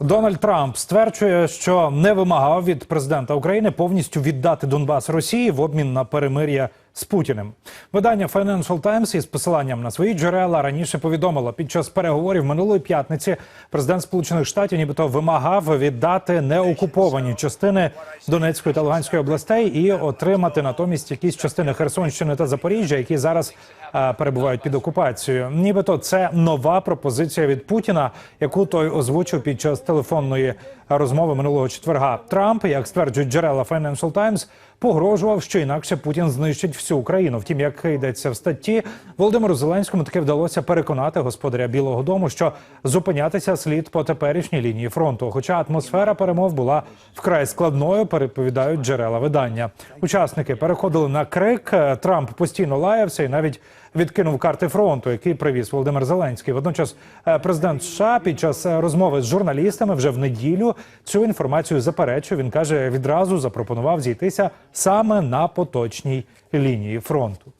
Дональд Трамп стверджує, що не вимагав від президента України повністю віддати Донбас Росії в обмін на перемир'я з Путіним. Видання Financial Times із посиланням на свої джерела раніше повідомило, під час переговорів минулої п'ятниці президент Сполучених Штатів нібито вимагав віддати неокуповані частини Донецької та Луганської областей і отримати натомість якісь частини Херсонщини та Запоріжжя, які зараз перебувають під окупацією. Нібито це нова пропозиція від Путіна, яку той озвучив під час телефонної розмови минулого четверга. Трамп, як стверджують джерела Financial Times, погрожував, що інакше Путін знищить всю Україну. Втім, як йдеться в статті, Володимиру Зеленському таки вдалося переконати господаря Білого Дому, що зупинятися слід по теперішній лінії фронту. Хоча атмосфера перемов була вкрай складною, переповідають джерела видання. Учасники переходили на крик. Трамп постійно лаявся і навіть відкинув карти фронту, який привіз Володимир Зеленський. Водночас, е, президент США під час е, розмови з журналістами вже в неділю цю інформацію заперечив. Він каже, відразу запропонував зійтися саме на поточній лінії фронту.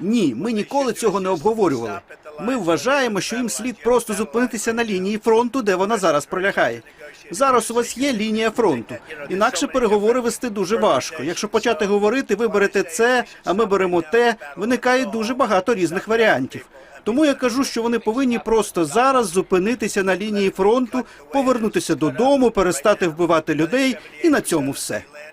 Ні, ми ніколи цього не обговорювали. Ми вважаємо, що їм слід просто зупинитися на лінії фронту, де вона зараз пролягає. Зараз у вас є лінія фронту. Інакше переговори вести дуже важко. Якщо почати говорити, ви берете це, а ми беремо те, виникає дуже багато різних варіантів. Тому я кажу, що вони повинні просто зараз зупинитися на лінії фронту, повернутися додому, перестати вбивати людей, і на цьому все.